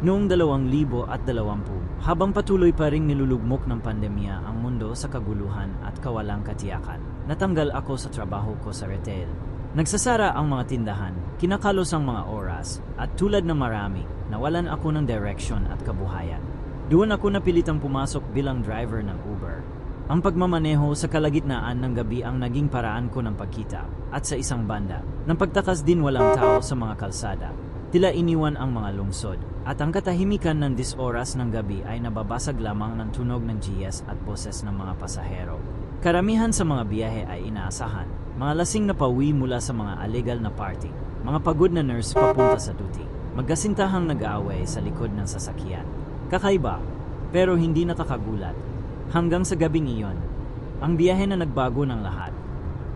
Noong 2020, habang patuloy pa ring nilulugmok ng pandemya ang mundo sa kaguluhan at kawalang katiyakan, natanggal ako sa trabaho ko sa retail. Nagsasara ang mga tindahan, kinakalos ang mga oras, at tulad ng marami, nawalan ako ng direction at kabuhayan. Doon ako napilitang pumasok bilang driver ng Uber. Ang pagmamaneho sa kalagitnaan ng gabi ang naging paraan ko ng pagkita, at sa isang banda, nang pagtakas din walang tao sa mga kalsada, tila iniwan ang mga lungsod, at ang katahimikan ng disoras ng gabi ay nababasag lamang ng tunog ng GS at boses ng mga pasahero. Karamihan sa mga biyahe ay inaasahan, mga lasing na pauwi mula sa mga illegal na party, mga pagod na nurse papunta sa duty, magkasintahang nag-aaway sa likod ng sasakyan. Kakaiba, pero hindi nakakagulat. Hanggang sa gabing iyon, ang biyahe na nagbago ng lahat.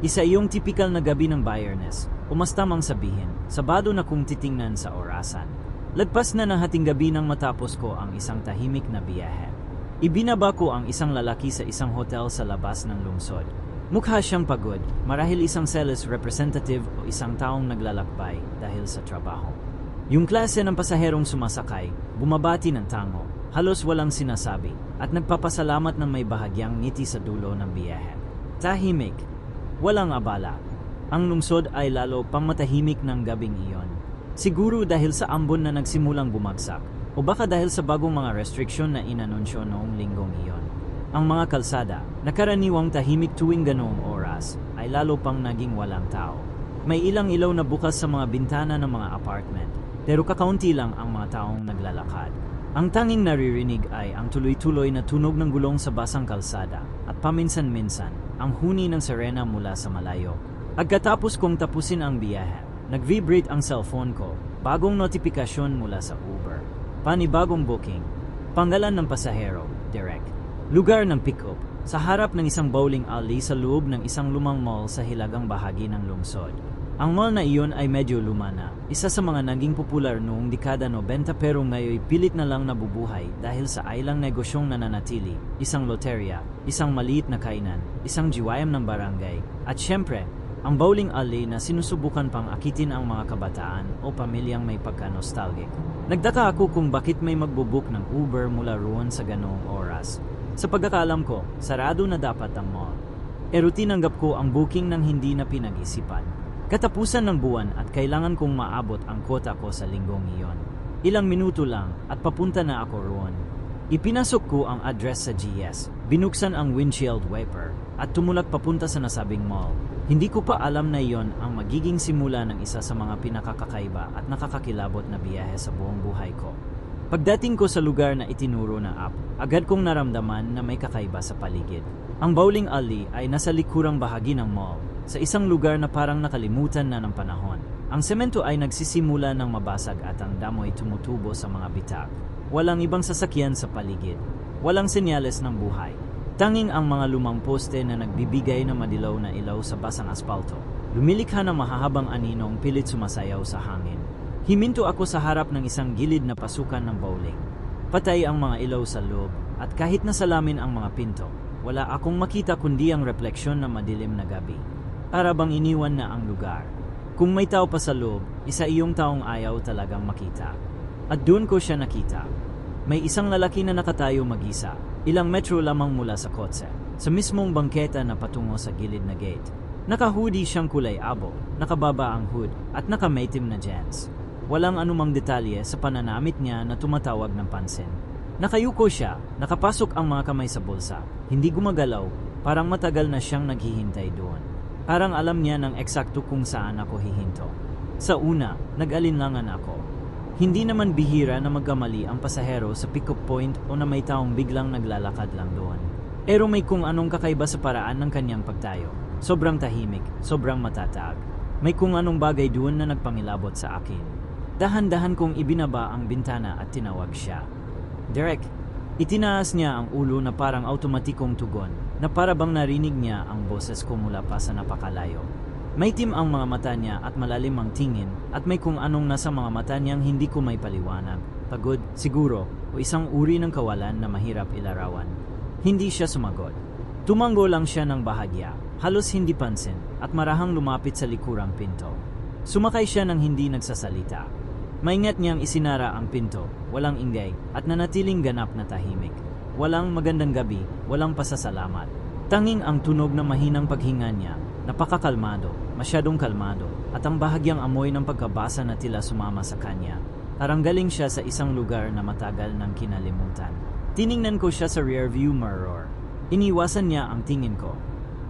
Isa iyong typical na gabi ng bayerness, umastamang sabihin, sabado na kung titingnan sa orasan. Lagpas na ng hating gabi nang matapos ko ang isang tahimik na biyahe. Ibinaba ko ang isang lalaki sa isang hotel sa labas ng lungsod. Mukha siyang pagod, marahil isang sales representative o isang taong naglalakbay dahil sa trabaho. Yung klase ng pasaherong sumasakay, bumabati ng tango, halos walang sinasabi, at nagpapasalamat ng may bahagyang ngiti sa dulo ng biyahe. Tahimik, walang abala. Ang lungsod ay lalo pang matahimik ng gabing iyon. Siguro dahil sa ambon na nagsimulang bumagsak o baka dahil sa bagong mga restriksyon na inanunsyo noong linggong iyon. Ang mga kalsada, na karaniwang tahimik tuwing ganoong oras, ay lalo pang naging walang tao. May ilang ilaw na bukas sa mga bintana ng mga apartment, pero kakaunti lang ang mga taong naglalakad. Ang tanging naririnig ay ang tuloy-tuloy na tunog ng gulong sa basang kalsada at paminsan-minsan ang huni ng serena mula sa malayo. Agkatapos kong tapusin ang biyahe, Nag-vibrate ang cellphone ko. Bagong notifikasyon mula sa Uber. Panibagong booking. Pangalan ng pasahero, direct. Lugar ng pick-up. Sa harap ng isang bowling alley sa loob ng isang lumang mall sa hilagang bahagi ng lungsod. Ang mall na iyon ay medyo luma na. Isa sa mga naging popular noong dekada 90 pero ngayon pilit na lang nabubuhay dahil sa ailang negosyong nananatili, isang loteria, isang maliit na kainan, isang jiwayam ng barangay, at syempre, ang bowling alley na sinusubukan pang akitin ang mga kabataan o pamilyang may pagka-nostalgic. Nagdaka ako kung bakit may magbubook ng Uber mula roon sa ganoong oras. Sa pagkakalam ko, sarado na dapat ang mall. Pero tinanggap ko ang booking ng hindi na pinag-isipan. Katapusan ng buwan at kailangan kong maabot ang kota ko sa linggong iyon. Ilang minuto lang at papunta na ako roon. Ipinasok ko ang address sa GS, binuksan ang windshield wiper, at tumulak papunta sa nasabing mall. Hindi ko pa alam na iyon ang magiging simula ng isa sa mga pinakakakaiba at nakakakilabot na biyahe sa buong buhay ko. Pagdating ko sa lugar na itinuro na app, agad kong naramdaman na may kakaiba sa paligid. Ang bowling alley ay nasa likurang bahagi ng mall, sa isang lugar na parang nakalimutan na ng panahon. Ang semento ay nagsisimula ng mabasag at ang damoy tumutubo sa mga bitak. Walang ibang sasakyan sa paligid. Walang senyales ng buhay. Tanging ang mga lumang poste na nagbibigay ng madilaw na ilaw sa basang aspalto. Lumilikha ng mahahabang aninong pilit sumasayaw sa hangin. Himinto ako sa harap ng isang gilid na pasukan ng bowling. Patay ang mga ilaw sa loob at kahit nasalamin ang mga pinto, wala akong makita kundi ang refleksyon ng madilim na gabi. Para bang iniwan na ang lugar. Kung may tao pa sa loob, isa iyong taong ayaw talagang makita. At doon ko siya nakita. May isang lalaki na nakatayo mag-isa, Ilang metro lamang mula sa kotse, sa mismong bangketa na patungo sa gilid na gate. Naka-hoodie siyang kulay abo, nakababa ang hood, at nakamaitim na jeans. Walang anumang detalye sa pananamit niya na tumatawag ng pansin. Nakayuko siya, nakapasok ang mga kamay sa bulsa, hindi gumagalaw, parang matagal na siyang naghihintay doon. Parang alam niya ng eksakto kung saan ako hihinto. Sa una, nag-alinlangan ako. Hindi naman bihira na magkamali ang pasahero sa pick-up point o na may taong biglang naglalakad lang doon. Pero may kung anong kakaiba sa paraan ng kanyang pagtayo. Sobrang tahimik, sobrang matatag. May kung anong bagay doon na nagpangilabot sa akin. Dahan-dahan kong ibinaba ang bintana at tinawag siya. Derek, itinaas niya ang ulo na parang automatikong tugon na para bang narinig niya ang boses ko mula pa sa napakalayo. Maitim ang mga mata niya at malalim ang tingin at may kung anong nasa mga mata niyang hindi ko may paliwanag. Pagod, siguro, o isang uri ng kawalan na mahirap ilarawan. Hindi siya sumagot. Tumango lang siya ng bahagya, halos hindi pansin, at marahang lumapit sa likurang pinto. Sumakay siya ng hindi nagsasalita. Maingat niyang isinara ang pinto, walang ingay, at nanatiling ganap na tahimik. Walang magandang gabi, walang pasasalamat. Tanging ang tunog ng mahinang paghinga niya, napakakalmado, masyadong kalmado, at ang bahagyang amoy ng pagkabasa na tila sumama sa kanya. Parang galing siya sa isang lugar na matagal nang kinalimutan. Tiningnan ko siya sa rearview mirror. Iniwasan niya ang tingin ko.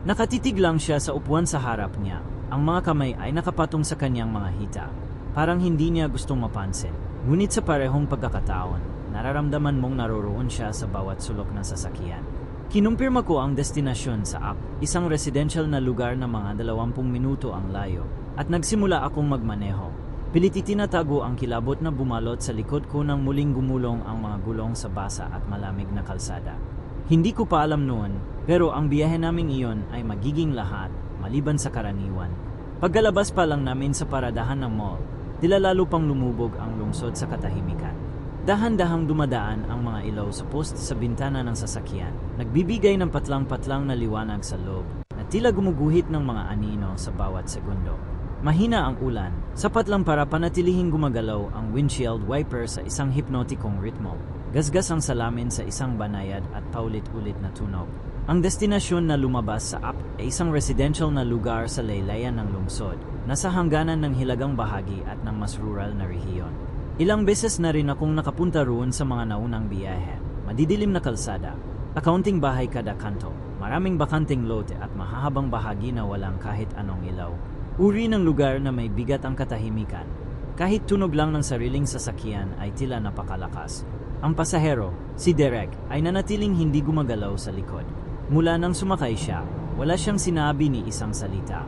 Nakatitig lang siya sa upuan sa harap niya. Ang mga kamay ay nakapatong sa kanyang mga hita. Parang hindi niya gustong mapansin. Ngunit sa parehong pagkakataon, nararamdaman mong naroroon siya sa bawat sulok ng sasakyan. Kinumpirma ko ang destinasyon sa app, isang residential na lugar na mga 20 minuto ang layo, at nagsimula akong magmaneho. Pilit itinatago ang kilabot na bumalot sa likod ko nang muling gumulong ang mga gulong sa basa at malamig na kalsada. Hindi ko pa alam noon, pero ang biyahe naming iyon ay magiging lahat, maliban sa karaniwan. Pagkalabas pa lang namin sa paradahan ng mall, tila lalo pang lumubog ang lungsod sa katahimikan. Dahan-dahang dumadaan ang mga ilaw sa post sa bintana ng sasakyan, nagbibigay ng patlang-patlang na liwanag sa loob, na tila gumuguhit ng mga anino sa bawat segundo. Mahina ang ulan, sapat lang para panatilihing gumagalaw ang windshield wiper sa isang hipnotikong ritmo. Gasgas ang salamin sa isang banayad at paulit-ulit na tunog. Ang destinasyon na lumabas sa app ay isang residential na lugar sa laylayan ng lungsod, nasa hangganan ng hilagang bahagi at ng mas rural na rehiyon. Ilang beses na rin akong nakapunta roon sa mga naunang biyahe. Madidilim na kalsada, akaunting bahay kada kanto, maraming bakanting lote at mahahabang bahagi na walang kahit anong ilaw. Uri ng lugar na may bigat ang katahimikan. Kahit tunog lang ng sariling sasakyan ay tila napakalakas. Ang pasahero, si Derek, ay nanatiling hindi gumagalaw sa likod. Mula nang sumakay siya, wala siyang sinabi ni isang salita.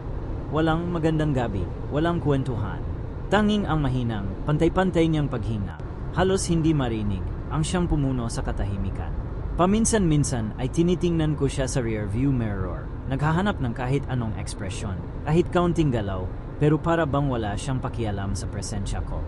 Walang magandang gabi, walang kwentuhan. Tanging ang mahinang, pantay-pantay niyang paghinga. Halos hindi marinig, ang siyang pumuno sa katahimikan. Paminsan-minsan ay tinitingnan ko siya sa rearview mirror. Naghahanap ng kahit anong ekspresyon, kahit kaunting galaw, pero para bang wala siyang pakialam sa presensya ko.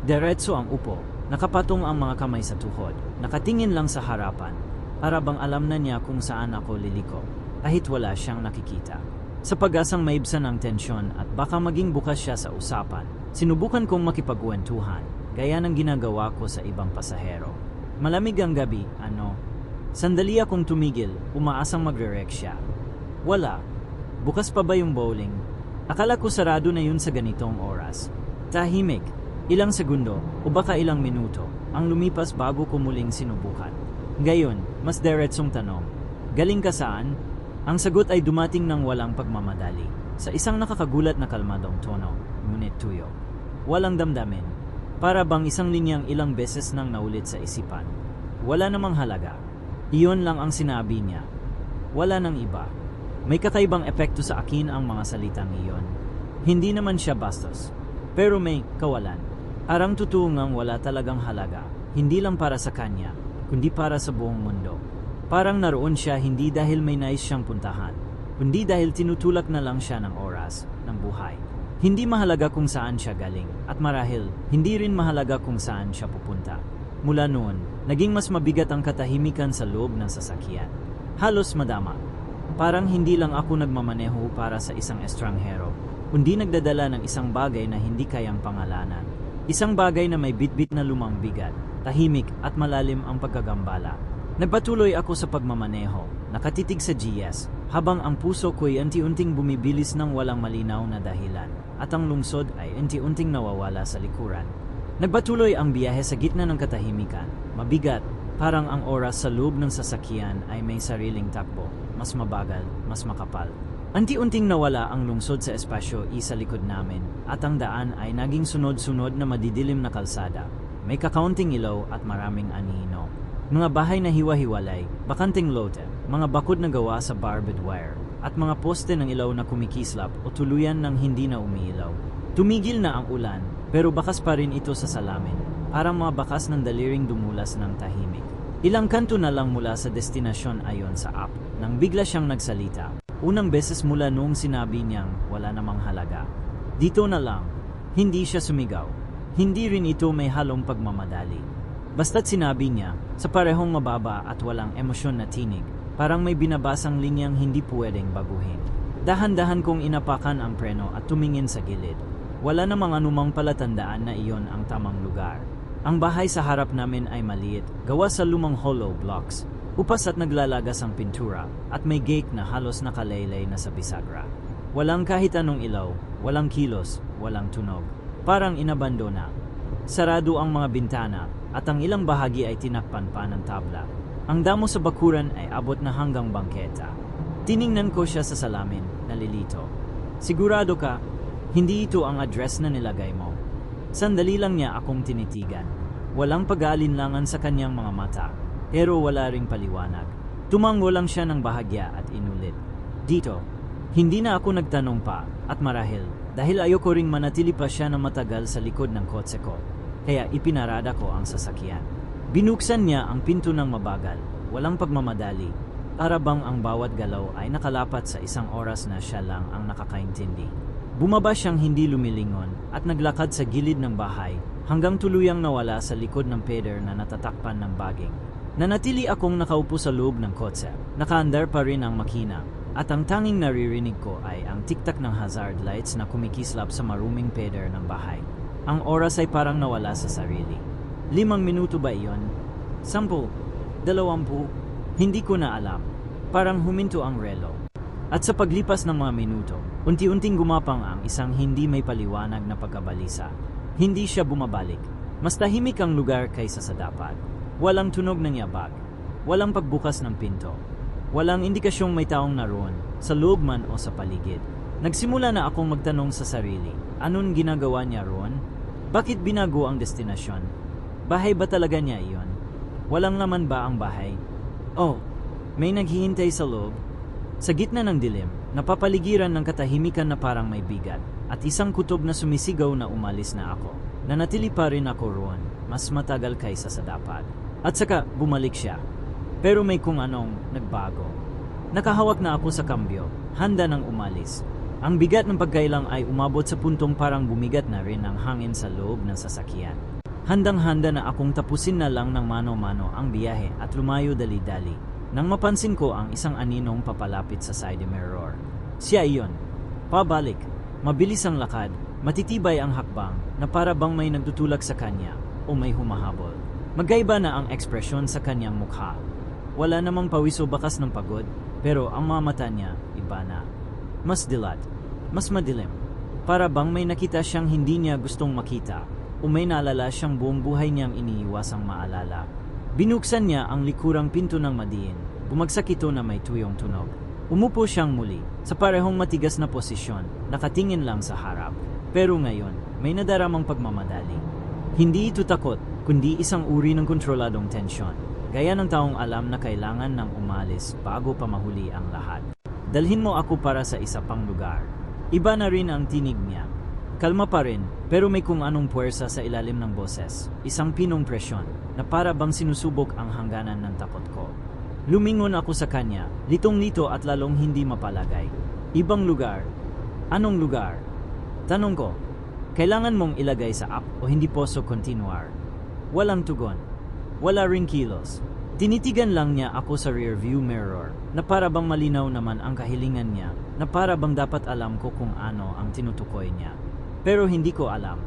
Diretso ang upo, nakapatong ang mga kamay sa tuhod, nakatingin lang sa harapan, para bang alam na niya kung saan ako liliko, kahit wala siyang nakikita. Sa pag-asang maibsan ang tensyon at baka maging bukas siya sa usapan, sinubukan kong makipagkwentuhan, gaya ng ginagawa ko sa ibang pasahero. Malamig ang gabi, ano? Sandali akong tumigil, umaasang magre-rek siya. Wala. Bukas pa ba yung bowling? Akala ko sarado na yun sa ganitong oras. Tahimik, ilang segundo o baka ilang minuto ang lumipas bago ko muling sinubukan. Gayon, mas diretsong tanong, galing ka saan? Ang sagot ay dumating ng walang pagmamadali, sa isang nakakagulat na kalmadong tono, ngunit tuyo. Walang damdamin, para bang isang linyang ilang beses nang naulit sa isipan. Wala namang halaga. Iyon lang ang sinabi niya. Wala nang iba. May kakaibang epekto sa akin ang mga salitang iyon. Hindi naman siya bastos. Pero may kawalan. Arang totoo ngang wala talagang halaga. Hindi lang para sa kanya, kundi para sa buong mundo. Parang naroon siya hindi dahil may nais siyang puntahan, kundi dahil tinutulak na lang siya ng oras, ng buhay. Hindi mahalaga kung saan siya galing, at marahil, hindi rin mahalaga kung saan siya pupunta. Mula noon, naging mas mabigat ang katahimikan sa loob ng sasakyan. Halos madama. Parang hindi lang ako nagmamaneho para sa isang estranghero, kundi nagdadala ng isang bagay na hindi kayang pangalanan. Isang bagay na may bitbit na lumang bigat, tahimik at malalim ang pagkagambala. Nagpatuloy ako sa pagmamaneho, nakatitig sa GS, habang ang puso ko'y unti-unting bumibilis ng walang malinaw na dahilan, at ang lungsod ay unti-unting nawawala sa likuran. Nagpatuloy ang biyahe sa gitna ng katahimikan. Mabigat, parang ang oras sa loob ng sasakyan ay may sariling takbo, mas mabagal, mas makapal. Anti-unting nawala ang lungsod sa espasyo isa likod namin at ang daan ay naging sunod-sunod na madidilim na kalsada. May kakaunting ilaw at maraming anino. Mga bahay na hiwa-hiwalay, bakanting lote, mga bakod na gawa sa barbed wire, at mga poste ng ilaw na kumikislap o tuluyan ng hindi na umiilaw. Tumigil na ang ulan, pero bakas pa rin ito sa salamin, parang mga bakas ng daliring dumulas ng tahimik. Ilang kanto na lang mula sa destinasyon ayon sa app, nang bigla siyang nagsalita. Unang beses mula noong sinabi niyang wala namang halaga. Dito na lang, hindi siya sumigaw. Hindi rin ito may halong pagmamadali. Basta't sinabi niya, sa parehong mababa at walang emosyon na tinig, parang may binabasang linyang hindi pwedeng baguhin. Dahan-dahan kong inapakan ang preno at tumingin sa gilid. Wala namang anumang palatandaan na iyon ang tamang lugar. Ang bahay sa harap namin ay maliit, gawa sa lumang hollow blocks, upas at naglalagas ang pintura, at may gate na halos nakalaylay na sa bisagra. Walang kahit anong ilaw, walang kilos, walang tunog. Parang inabandona. Sarado ang mga bintana, at ang ilang bahagi ay tinakpan pa ng tabla. Ang damo sa bakuran ay abot na hanggang bangketa. Tiningnan ko siya sa salamin, nalilito. Sigurado ka, hindi ito ang address na nilagay mo. Sandali lang niya akong tinitigan. Walang pag-aalinlangan sa kanyang mga mata, pero wala ring paliwanag. Tumango lang siya ng bahagya at inulit. Dito, hindi na ako nagtanong pa at marahil dahil ayoko ring manatili pa siya na matagal sa likod ng kotse ko. Kaya ipinarada ko ang sasakyan. Binuksan niya ang pinto ng mabagal, walang pagmamadali. Para ang bawat galaw ay nakalapat sa isang oras na siya lang ang nakakaintindi. Bumaba siyang hindi lumilingon at naglakad sa gilid ng bahay hanggang tuluyang nawala sa likod ng peder na natatakpan ng baging. Nanatili akong nakaupo sa loob ng kotse. Nakaandar pa rin ang makina at ang tanging naririnig ko ay ang tiktak ng hazard lights na kumikislap sa maruming peder ng bahay. Ang oras ay parang nawala sa sarili. Limang minuto ba iyon? Sampu? Dalawampu? Hindi ko na alam. Parang huminto ang relo. At sa paglipas ng mga minuto, unti-unting gumapang ang isang hindi may paliwanag na pagkabalisa. Hindi siya bumabalik. Mas tahimik ang lugar kaysa sa dapat. Walang tunog ng yabag. Walang pagbukas ng pinto. Walang indikasyong may taong naroon, sa loob man o sa paligid. Nagsimula na akong magtanong sa sarili, anong ginagawa niya roon? Bakit binago ang destinasyon? Bahay ba talaga niya iyon? Walang laman ba ang bahay? Oh, may naghihintay sa loob. Sa gitna ng dilim, napapaligiran ng katahimikan na parang may bigat, at isang kutob na sumisigaw na umalis na ako. Nanatili pa rin ako roon, mas matagal kaysa sa dapat. At saka, bumalik siya, pero may kung anong nagbago. Nakahawak na ako sa kambyo, handa nang umalis. Ang bigat ng pagkailang ay umabot sa puntong parang bumigat na rin ang hangin sa loob ng sasakyan. Handang-handa na akong tapusin na lang ng mano-mano ang biyahe at lumayo dali-dali nang mapansin ko ang isang aninong papalapit sa side mirror. Siya iyon. Pabalik. Mabilis ang lakad, matitibay ang hakbang na para bang may nagtutulak sa kanya o may humahabol. Magkaiba na ang ekspresyon sa kanyang mukha wala namang pawiso bakas ng pagod, pero ang mga mata niya, iba na. Mas dilat, mas madilim. Para bang may nakita siyang hindi niya gustong makita, o may naalala siyang buong buhay niyang iniiwasang maalala. Binuksan niya ang likurang pinto ng madiin, bumagsak ito na may tuyong tunog. Umupo siyang muli, sa parehong matigas na posisyon, nakatingin lang sa harap. Pero ngayon, may nadaramang pagmamadali. Hindi ito takot, kundi isang uri ng kontroladong tensyon. Gaya ng taong alam na kailangan ng umalis bago pa mahuli ang lahat. Dalhin mo ako para sa isa pang lugar. Iba na rin ang tinig niya. Kalma pa rin, pero may kung anong puwersa sa ilalim ng boses. Isang pinong presyon na para bang sinusubok ang hangganan ng takot ko. Lumingon ako sa kanya, litong-lito at lalong hindi mapalagay. Ibang lugar. Anong lugar? Tanong ko, kailangan mong ilagay sa app o hindi poso continuar? Walang tugon. Wala ring kilos. Tinitigan lang niya ako sa rearview mirror na para bang malinaw naman ang kahilingan niya na para bang dapat alam ko kung ano ang tinutukoy niya. Pero hindi ko alam.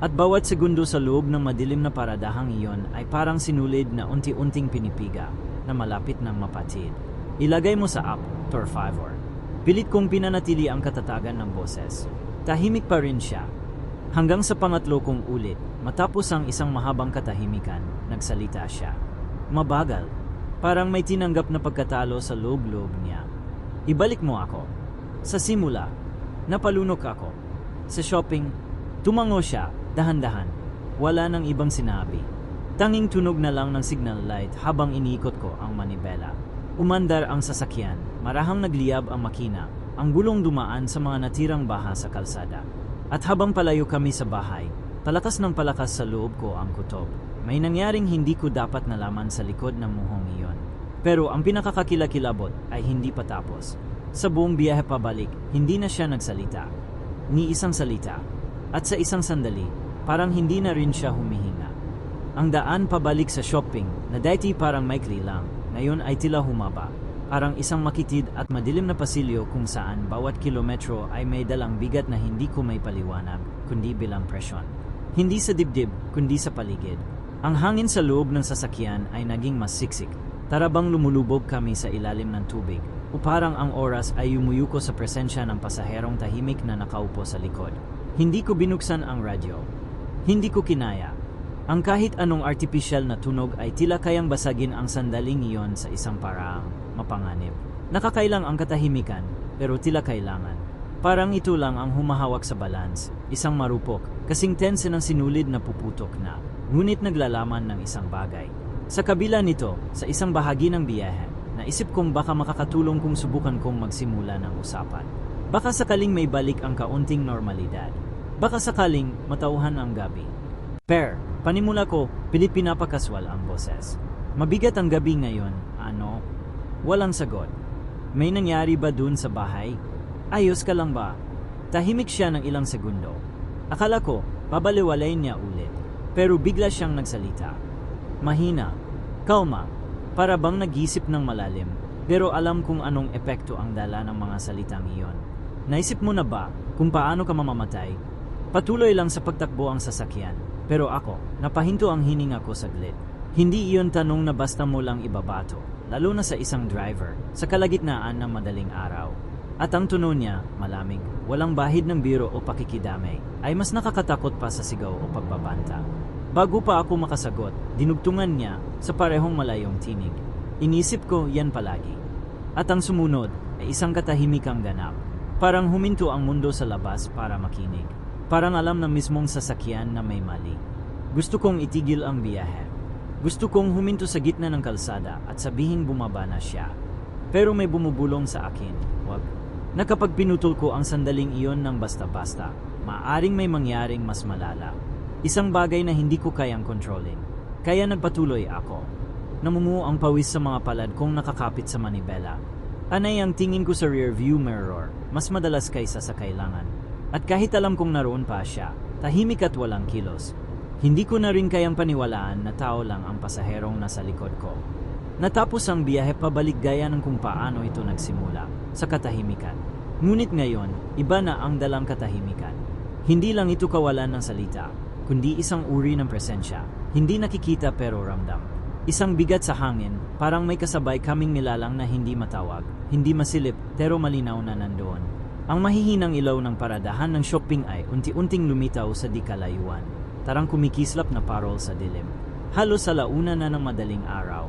At bawat segundo sa loob ng madilim na paradahang iyon ay parang sinulid na unti-unting pinipiga na malapit ng mapatid. Ilagay mo sa app, Torfivor. Pilit kong pinanatili ang katatagan ng boses. Tahimik pa rin siya Hanggang sa pangatlo kong ulit, matapos ang isang mahabang katahimikan, nagsalita siya. Mabagal, parang may tinanggap na pagkatalo sa loob-loob niya. Ibalik mo ako. Sa simula, napalunok ako. Sa shopping, tumango siya, dahan-dahan. Wala nang ibang sinabi. Tanging tunog na lang ng signal light habang iniikot ko ang manibela. Umandar ang sasakyan, marahang nagliyab ang makina, ang gulong dumaan sa mga natirang baha sa kalsada. At habang palayo kami sa bahay, palakas ng palakas sa loob ko ang kutob. May nangyaring hindi ko dapat nalaman sa likod ng muhong iyon. Pero ang pinakakakilakilabot ay hindi pa tapos. Sa buong biyahe pabalik, hindi na siya nagsalita. Ni isang salita. At sa isang sandali, parang hindi na rin siya humihinga. Ang daan pabalik sa shopping na dati parang maikli lang, ngayon ay tila humaba Parang isang makitid at madilim na pasilyo kung saan bawat kilometro ay may dalang bigat na hindi ko may paliwanag. kundi bilang presyon. Hindi sa dibdib, kundi sa paligid. Ang hangin sa loob ng sasakyan ay naging mas siksik. Tarabang lumulubog kami sa ilalim ng tubig. Uparang ang oras ay umuyuko sa presensya ng pasaherong tahimik na nakaupo sa likod. Hindi ko binuksan ang radyo. Hindi ko kinaya. Ang kahit anong artificial na tunog ay tila kayang basagin ang sandaling iyon sa isang paraang mapanganib. Nakakailang ang katahimikan, pero tila kailangan. Parang ito lang ang humahawak sa balance, isang marupok, kasing tense ng sinulid na puputok na, ngunit naglalaman ng isang bagay. Sa kabila nito, sa isang bahagi ng biyahe, naisip kong baka makakatulong kung subukan kong magsimula ng usapan. Baka sakaling may balik ang kaunting normalidad. Baka sakaling matauhan ang gabi. Per, panimula ko, pilit pinapakaswal ang boses. Mabigat ang gabi ngayon, ano? Walang sagot. May nangyari ba dun sa bahay? Ayos ka lang ba? Tahimik siya ng ilang segundo. Akala ko, babaliwalayin niya ulit. Pero bigla siyang nagsalita. Mahina, kalma, para bang nag-isip ng malalim. Pero alam kung anong epekto ang dala ng mga salitang iyon. Naisip mo na ba kung paano ka mamamatay? Patuloy lang sa pagtakbo ang sasakyan. Pero ako, napahinto ang hininga ko saglit. Hindi iyon tanong na basta mo lang ibabato, lalo na sa isang driver, sa kalagitnaan ng madaling araw. At ang tuno niya, malamig, walang bahid ng biro o pakikidamay, ay mas nakakatakot pa sa sigaw o pagbabanta. Bago pa ako makasagot, dinugtungan niya sa parehong malayong tinig. Inisip ko yan palagi. At ang sumunod ay isang katahimikang ganap. Parang huminto ang mundo sa labas para makinig. Parang alam na mismong sasakyan na may mali. Gusto kong itigil ang biyahe. Gusto kong huminto sa gitna ng kalsada at sabihing bumaba na siya. Pero may bumubulong sa akin, wag. Na pinutol ko ang sandaling iyon ng basta-basta, maaring may mangyaring mas malala. Isang bagay na hindi ko kayang kontrolin. Kaya nagpatuloy ako. Namungo ang pawis sa mga palad kong nakakapit sa manibela. Anay ang tingin ko sa rear view mirror, mas madalas kaysa sa kailangan. At kahit alam kong naroon pa siya, tahimik at walang kilos, hindi ko na rin kayang paniwalaan na tao lang ang pasaherong nasa likod ko. Natapos ang biyahe pabalik gaya ng kung paano ito nagsimula, sa katahimikan. Ngunit ngayon, iba na ang dalang katahimikan. Hindi lang ito kawalan ng salita, kundi isang uri ng presensya. Hindi nakikita pero ramdam. Isang bigat sa hangin, parang may kasabay kaming nilalang na hindi matawag, hindi masilip, pero malinaw na nandoon. Ang mahihinang ilaw ng paradahan ng shopping ay unti-unting lumitaw sa di kalayuan tarang kumikislap na parol sa dilim. Halos sa launa na ng madaling araw.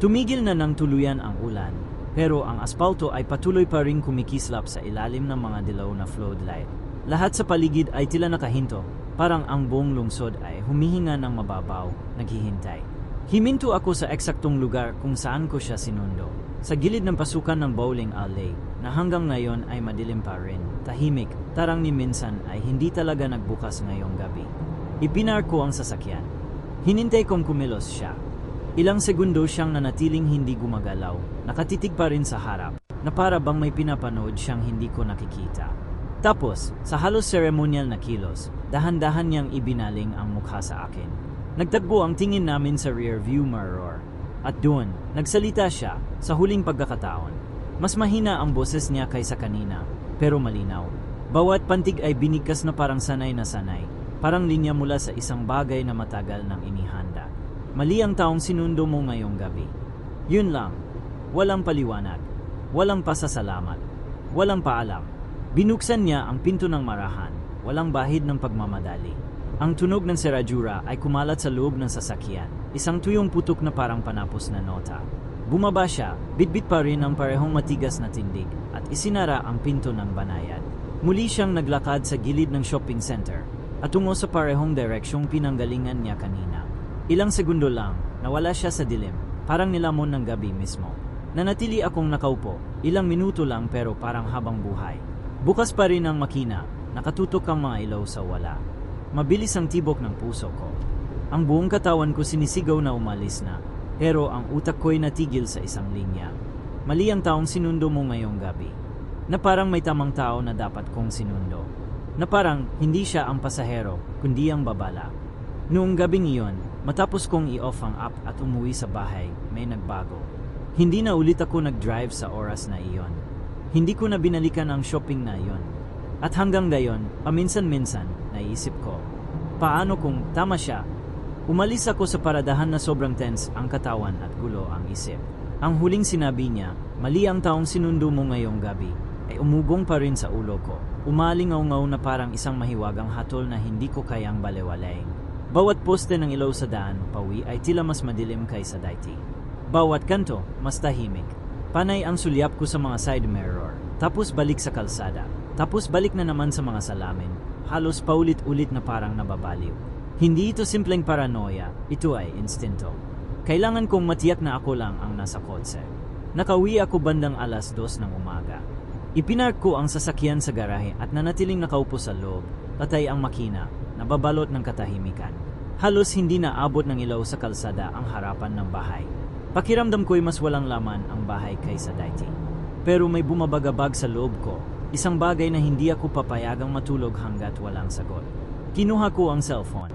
Tumigil na ng tuluyan ang ulan, pero ang aspalto ay patuloy pa rin kumikislap sa ilalim ng mga dilaw na floodlight. Lahat sa paligid ay tila nakahinto, parang ang buong lungsod ay humihinga ng mababaw, naghihintay. Himinto ako sa eksaktong lugar kung saan ko siya sinundo. Sa gilid ng pasukan ng bowling alley, na hanggang ngayon ay madilim pa rin, tahimik, tarang ni minsan ay hindi talaga nagbukas ngayong gabi. Ipinar ko ang sasakyan. Hinintay kong kumilos siya. Ilang segundo siyang nanatiling hindi gumagalaw, nakatitig pa rin sa harap, na para bang may pinapanood siyang hindi ko nakikita. Tapos, sa halos ceremonial na kilos, dahan-dahan niyang ibinaling ang mukha sa akin. Nagtagbo ang tingin namin sa rear view mirror. At doon, nagsalita siya sa huling pagkakataon. Mas mahina ang boses niya kaysa kanina, pero malinaw. Bawat pantig ay binigkas na parang sanay na sanay, Parang linya mula sa isang bagay na matagal nang inihanda. Mali ang taong sinundo mo ngayong gabi. Yun lang. Walang paliwanag. Walang pasasalamat. Walang paalam. Binuksan niya ang pinto ng marahan. Walang bahid ng pagmamadali. Ang tunog ng seradura ay kumalat sa loob ng sasakyan. Isang tuyong putok na parang panapos na nota. Bumaba siya, bitbit pa rin ang parehong matigas na tindig at isinara ang pinto ng banayad. Muli siyang naglakad sa gilid ng shopping center at tungo sa parehong direksyong pinanggalingan niya kanina. Ilang segundo lang, nawala siya sa dilim, parang nilamon ng gabi mismo. Nanatili akong nakaupo, ilang minuto lang pero parang habang buhay. Bukas pa rin ang makina, nakatutok ang mga ilaw sa wala. Mabilis ang tibok ng puso ko. Ang buong katawan ko sinisigaw na umalis na, pero ang utak ko'y natigil sa isang linya. Mali ang taong sinundo mo ngayong gabi, na parang may tamang tao na dapat kong sinundo na parang hindi siya ang pasahero, kundi ang babala. Noong gabing iyon, matapos kong i-off ang app at umuwi sa bahay, may nagbago. Hindi na ulit ako nag-drive sa oras na iyon. Hindi ko na binalikan ang shopping na iyon. At hanggang gayon, paminsan-minsan, naisip ko, paano kung tama siya? Umalis ako sa paradahan na sobrang tense ang katawan at gulo ang isip. Ang huling sinabi niya, mali ang taong sinundo mo ngayong gabi, ay umugong pa rin sa ulo ko. Umalingaw-ngaw na parang isang mahiwagang hatol na hindi ko kayang balewalain. Bawat poste ng ilaw sa daan, pawi ay tila mas madilim kaysa dati. Bawat kanto, mas tahimik. Panay ang sulyap ko sa mga side mirror, tapos balik sa kalsada. Tapos balik na naman sa mga salamin, halos paulit-ulit na parang nababaliw. Hindi ito simpleng paranoia, ito ay instinto. Kailangan kong matiyak na ako lang ang nasa kotse. Nakauwi ako bandang alas dos ng umaga. Ipinark ko ang sasakyan sa garahe at nanatiling nakaupo sa loob, patay ang makina, nababalot ng katahimikan. Halos hindi na abot ng ilaw sa kalsada ang harapan ng bahay. Pakiramdam ko'y mas walang laman ang bahay kaysa dati. Pero may bumabagabag sa loob ko Isang bagay na hindi ako papayagang matulog hanggat walang sagot. Kinuha ko ang cellphone.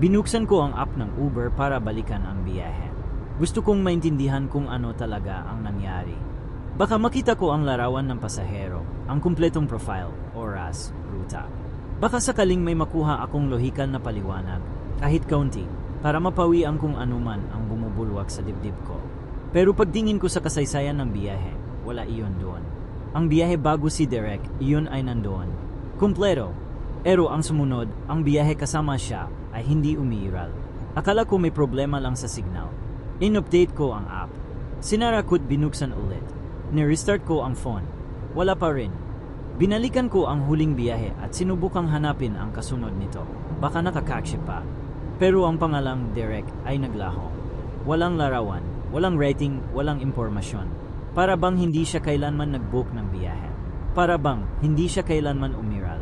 Binuksan ko ang app ng Uber para balikan ang biyahe. Gusto kong maintindihan kung ano talaga ang nangyari. Baka makita ko ang larawan ng pasahero, ang kumpletong profile, oras, ruta. Baka sakaling may makuha akong lohikal na paliwanag, kahit kaunti, para mapawi ang kung anuman ang bumubulwak sa dibdib ko. Pero pagtingin ko sa kasaysayan ng biyahe, wala iyon doon. Ang biyahe bago si Derek, iyon ay nandoon. Kumpleto. Pero ang sumunod, ang biyahe kasama siya ay hindi umiiral. Akala ko may problema lang sa signal. In-update ko ang app. Sinara ko't binuksan ulit. Ni-restart ko ang phone. Wala pa rin. Binalikan ko ang huling biyahe at sinubukang hanapin ang kasunod nito. Baka nakakaksya pa. Pero ang pangalang Derek ay naglaho. Walang larawan, walang rating, walang impormasyon. Para bang hindi siya kailanman nag-book ng biyahe. Para bang hindi siya kailanman umiral.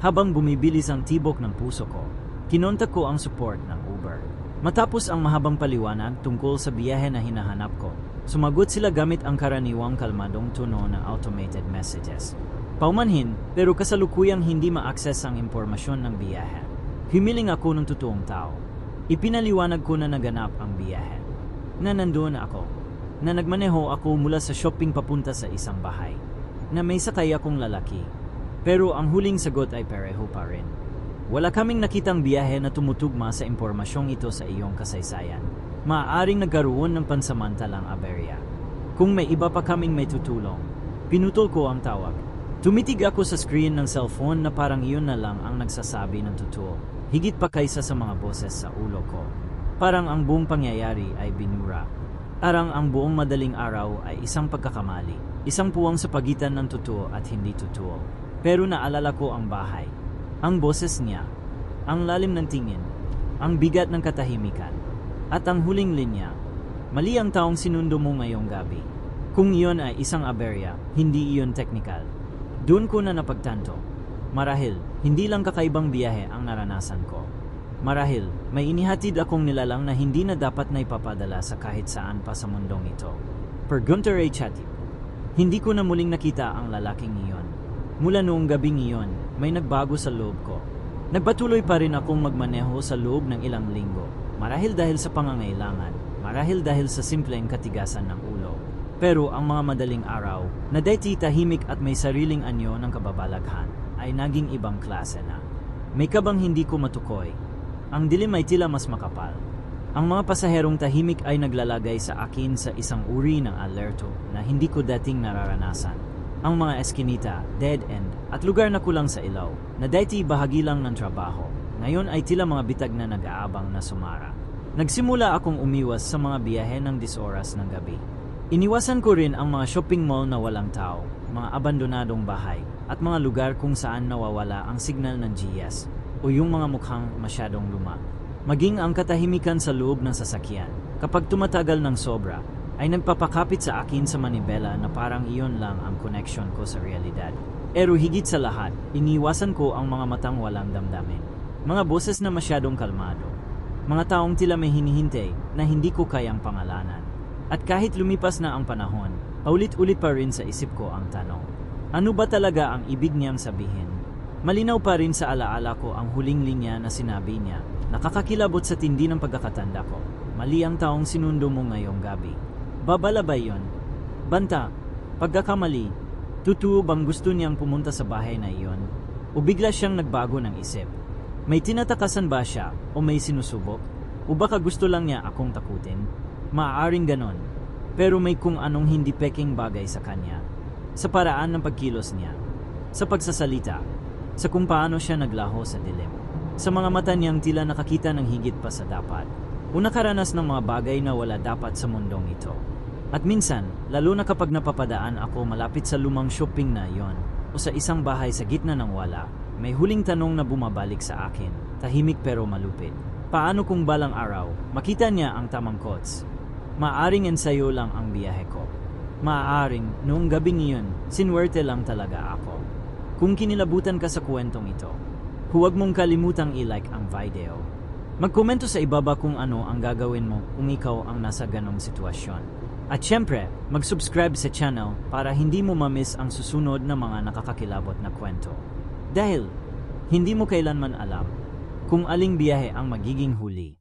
Habang bumibilis ang tibok ng puso ko, kinontak ko ang support ng Uber. Matapos ang mahabang paliwanag tungkol sa biyahe na hinahanap ko, sumagot sila gamit ang karaniwang kalmadong tono ng automated messages. Paumanhin, pero kasalukuyang hindi ma-access ang impormasyon ng biyahe. Himiling ako ng totoong tao. Ipinaliwanag ko na naganap ang biyahe. Na nandoon ako na nagmaneho ako mula sa shopping papunta sa isang bahay na may sakay akong lalaki. Pero ang huling sagot ay pareho pa rin. Wala kaming nakitang biyahe na tumutugma sa impormasyong ito sa iyong kasaysayan. Maaaring nagkaroon ng pansamantalang aberya. Kung may iba pa kaming may tutulong, pinutol ko ang tawag. Tumitig ako sa screen ng cellphone na parang iyon na lang ang nagsasabi ng totoo, higit pa kaysa sa mga boses sa ulo ko. Parang ang buong pangyayari ay binura Arang ang buong madaling araw ay isang pagkakamali, isang puwang sa pagitan ng totoo at hindi totoo. Pero naalala ko ang bahay, ang boses niya, ang lalim ng tingin, ang bigat ng katahimikan, at ang huling linya, mali ang taong sinundo mo ngayong gabi. Kung iyon ay isang aberya, hindi iyon technical. Doon ko na napagtanto. Marahil, hindi lang kakaibang biyahe ang naranasan ko. Marahil, may inihatid akong nilalang na hindi na dapat na ipapadala sa kahit saan pa sa mundong ito. Per Gunter A. Chatip, hindi ko na muling nakita ang lalaking iyon. Mula noong gabing iyon, may nagbago sa loob ko. Nagpatuloy pa rin akong magmaneho sa loob ng ilang linggo, marahil dahil sa pangangailangan, marahil dahil sa simpleng katigasan ng ulo. Pero ang mga madaling araw, na dati tahimik at may sariling anyo ng kababalaghan, ay naging ibang klase na. May kabang hindi ko matukoy, ang dilim ay tila mas makapal. Ang mga pasaherong tahimik ay naglalagay sa akin sa isang uri ng alerto na hindi ko dating nararanasan. Ang mga eskinita, dead end, at lugar na kulang sa ilaw, na dati bahagi lang ng trabaho, ngayon ay tila mga bitag na nag-aabang na sumara. Nagsimula akong umiwas sa mga biyahe ng disoras ng gabi. Iniwasan ko rin ang mga shopping mall na walang tao, mga abandonadong bahay, at mga lugar kung saan nawawala ang signal ng GS o yung mga mukhang masyadong luma. Maging ang katahimikan sa loob ng sasakyan, kapag tumatagal ng sobra, ay nagpapakapit sa akin sa manibela na parang iyon lang ang connection ko sa realidad. Pero higit sa lahat, iniwasan ko ang mga matang walang damdamin. Mga boses na masyadong kalmado. Mga taong tila may hinihintay na hindi ko kayang pangalanan. At kahit lumipas na ang panahon, paulit-ulit pa rin sa isip ko ang tanong. Ano ba talaga ang ibig niyang sabihin Malinaw pa rin sa alaala ko ang huling linya na sinabi niya. Nakakakilabot sa tindi ng pagkakatanda ko. Mali ang taong sinundo mo ngayong gabi. Babalabay yon. Banta, pagkakamali, tutuo bang gusto niyang pumunta sa bahay na iyon? O bigla siyang nagbago ng isip? May tinatakasan ba siya o may sinusubok? O baka gusto lang niya akong takutin? Maaaring ganon. Pero may kung anong hindi peking bagay sa kanya. Sa paraan ng pagkilos niya. Sa pagsasalita. Sa kung paano siya naglaho sa dilim. Sa mga mata niyang tila nakakita ng higit pa sa dapat. O nakaranas ng mga bagay na wala dapat sa mundong ito. At minsan, lalo na kapag napapadaan ako malapit sa lumang shopping na yon o sa isang bahay sa gitna ng wala, may huling tanong na bumabalik sa akin, tahimik pero malupit. Paano kung balang araw, makita niya ang tamang kots? Maaring ensayo lang ang biyahe ko. Maaring, noong gabing iyon, sinwerte lang talaga ako. Kung kinilabutan ka sa kwentong ito, huwag mong kalimutang i-like ang video. Magkomento sa ibaba kung ano ang gagawin mo kung ikaw ang nasa ganong sitwasyon. At syempre, mag-subscribe sa channel para hindi mo ma-miss ang susunod na mga nakakakilabot na kwento. Dahil, hindi mo kailanman alam kung aling biyahe ang magiging huli.